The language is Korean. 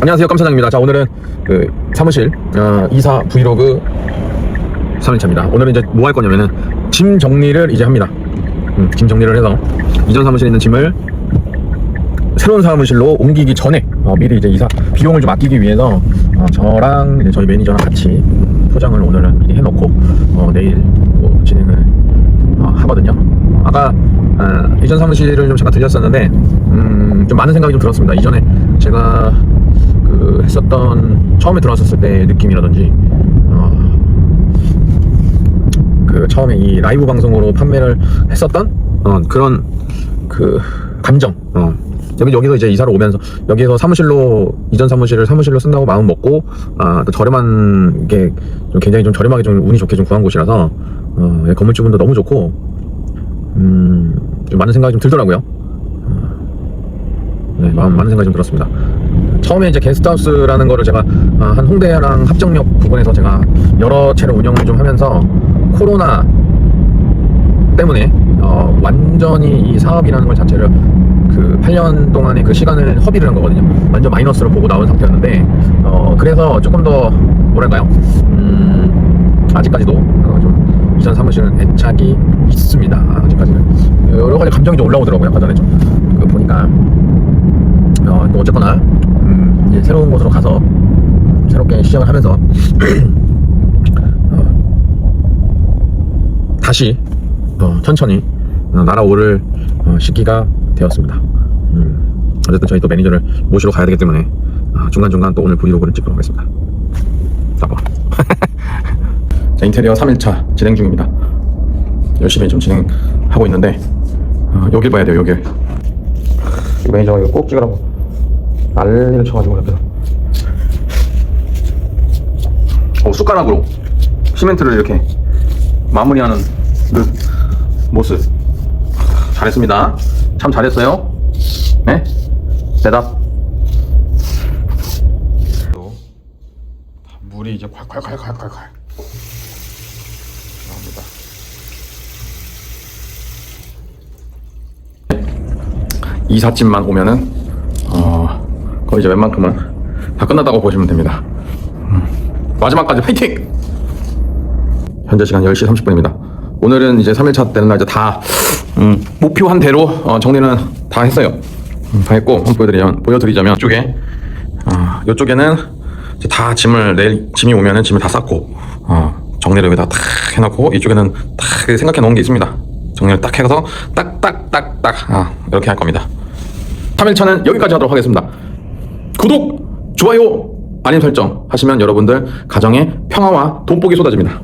안녕하세요 깜사장입니다 자 오늘은 그 사무실 어, 이사 브이로그 3일차입니다 오늘은 이제 뭐 할 거냐면은 짐 정리를 이제 합니다 음, 짐 정리를 해서 이전 사무실에 있는 짐을 새로운 사무실로 옮기기 전에 어, 미리 이제 이사 비용을 좀 아끼기 위해서 어, 저랑 이제 저희 매니저랑 같이 포장을 오늘은 미리 해놓고 어, 내일 뭐 진행을 어, 하거든요. 아까 아, 이전 사무실을 좀 제가 들렸었는데 음, 좀 많은 생각이 좀 들었습니다. 이전에 제가 그 했었던 처음에 들어왔었을 때 느낌이라든지 어, 그 처음에 이 라이브 방송으로 판매를 했었던 어, 그런 그 감정 어. 여기 여기서 이제 이사를 오면서 여기서 사무실로 이전 사무실을 사무실로 쓴다고 마음 먹고 아, 또 저렴한 게 좀 굉장히 좀 저렴하게 좀 운이 좋게 좀 구한 곳이라서 어, 예, 건물주분도 너무 좋고 음, 좀 많은 생각이 좀 들더라고요. 어, 네, 마음 많은 생각이 좀 들었습니다. 처음에 이제 게스트하우스라는 거를 제가 아, 한 홍대랑 합정역 부근에서 제가 여러 채를 운영을 좀 하면서 코로나 때문에 어, 완전히 이 사업이라는 것 자체를 그 8년 동안의 그 시간을 허비를 한 거거든요. 완전 마이너스로 보고 나온 상태였는데 어, 그래서 조금 더 뭐랄까요? 음, 아직까지도 어, 좀 이전 사무실은 애착이 있습니다. 아직까지는 여러 가지 감정이 좀 올라오더라고요. 아까 전에 좀그 보니까 어, 또 어쨌거나 새로운 곳으로 가서 새롭게 시작을 하면서 어, 다시 어, 천천히 어, 날아오를 어, 시기가 되었습니다. 음, 어쨌든 저희 또 매니저를 모시러 가야 되기 때문에 아, 중간중간 또 오늘 브이로그를 찍도록 하겠습니다. 나빠. 자, 인테리어 3일차 진행 중입니다. 열심히 좀 진행하고 있는데 어, 여길 봐야 돼요, 여길. 이 매니저가 이거 꼭 찍으라고 난리를 쳐가지고 옆에서. 어, 숟가락으로 시멘트를 이렇게 마무리하는 그 모습. 잘했습니다. 참 잘했어요. 네? 대답. 물이 이제 콸콸콸콸콸콸 나옵니다. 이삿짐만 오면은 어 거의 이제 웬만큼은 다 끝났다고 보시면 됩니다 음, 마지막까지 파이팅! 현재 시간 10시 30분입니다. 오늘은 이제 3일차 되는 날 이제 다, 음, 목표한 대로 어, 정리는 다 했어요. 음, 다 했고, 한번 보여드리자면, 이쪽에, 어, 이쪽에는 이제 다 짐을, 내일 짐이 오면은 짐을 다 쌓고, 어, 정리를 여기다 탁 해놓고, 이쪽에는 딱 생각해 놓은 게 있습니다. 정리를 딱 해서, 딱, 딱, 딱, 딱, 아, 이렇게 할 겁니다. 3일차는 여기까지 하도록 하겠습니다. 구독, 좋아요, 알림 설정 하시면 여러분들 가정에 평화와 돈복이 쏟아집니다.